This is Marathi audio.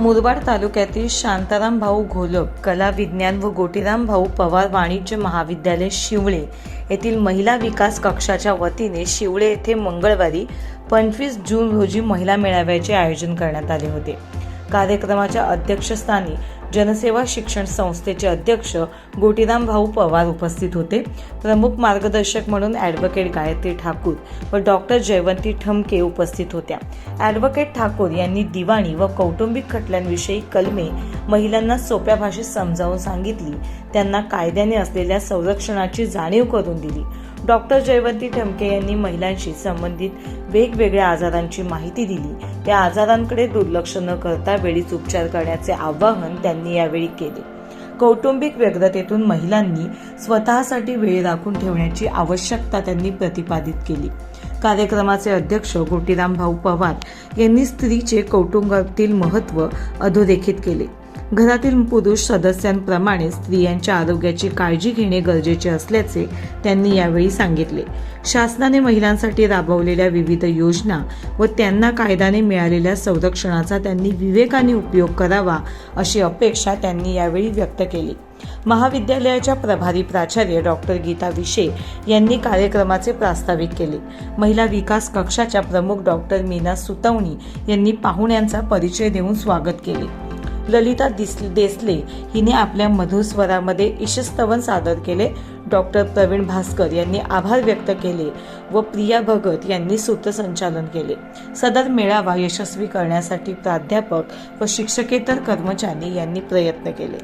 मुरबाड तालुक्यातील शांताराम भाऊ घोलप कला विज्ञान व गोटीराम भाऊ पवार वाणिज्य महाविद्यालय शिवळे येथील महिला विकास कक्षाच्या वतीने शिवळे येथे मंगळवारी पंचवीस जून रोजी महिला मेळाव्याचे आयोजन करण्यात आले होते. कार्यक्रमाच्या अध्यक्षस्थानी जनसेवा शिक्षण संस्थेचे अध्यक्ष गोटीराम भाऊ पवार उपस्थित होते. प्रमुख मार्गदर्शक म्हणून ॲडव्होकेट गायत्री ठाकूर व डॉक्टर जयवंती ठमके उपस्थित होत्या. ॲडव्होकेट ठाकूर यांनी दिवाणी व कौटुंबिक खटल्यांविषयी कलमे महिलांना सोप्या भाषेत समजावून सांगितली. त्यांना कायद्याने असलेल्या संरक्षणाची जाणीव करून दिली. डॉक्टर जयवंती ठमके यांनी महिलांशी संबंधित वेगवेगळ्या आजारांची माहिती दिली. त्या आजारांकडे दुर्लक्ष न करता वेळीच उपचार करण्याचे आवाहन त्यांनी यावेळी केले. कौटुंबिक व्यग्रतेतून महिलांनी स्वतःसाठी वेळ राखून ठेवण्याची आवश्यकता त्यांनी प्रतिपादित केली. कार्यक्रमाचे अध्यक्ष गोटीराम भाऊ पवार यांनी स्त्रीचे कौटुंबातील महत्त्व अधोरेखित केले. घरातील पुरुष सदस्यांप्रमाणे स्त्रियांच्या आरोग्याची काळजी घेणे गरजेचे असल्याचे त्यांनी यावेळी सांगितले. शासनाने महिलांसाठी राबवलेल्या विविध योजना व त्यांना कायद्याने मिळालेल्या संरक्षणाचा त्यांनी विवेकाने उपयोग करावा अशी अपेक्षा त्यांनी यावेळी व्यक्त केली. महाविद्यालयाच्या प्रभारी प्राचार्य डॉक्टर गीता विशे यांनी कार्यक्रमाचे प्रास्ताविक केले. महिला विकास कक्षाच्या प्रमुख डॉक्टर मीना सुतवणी यांनी पाहुण्यांचा परिचय देऊन स्वागत केले. ललिता दिस देसले हिने आपल्या मधुस्वरामध्ये इशस्तवन ईशस्तवन सादर केले. डॉक्टर प्रवीण भास्कर यांनी आभार व्यक्त केले व प्रिया भगत यांनी सूत्रसंचालन केले. सदर मेळावा यशस्वी करण्यासाठी प्राध्यापक व शिक्षकेतर कर्मचारी यांनी प्रयत्न केले.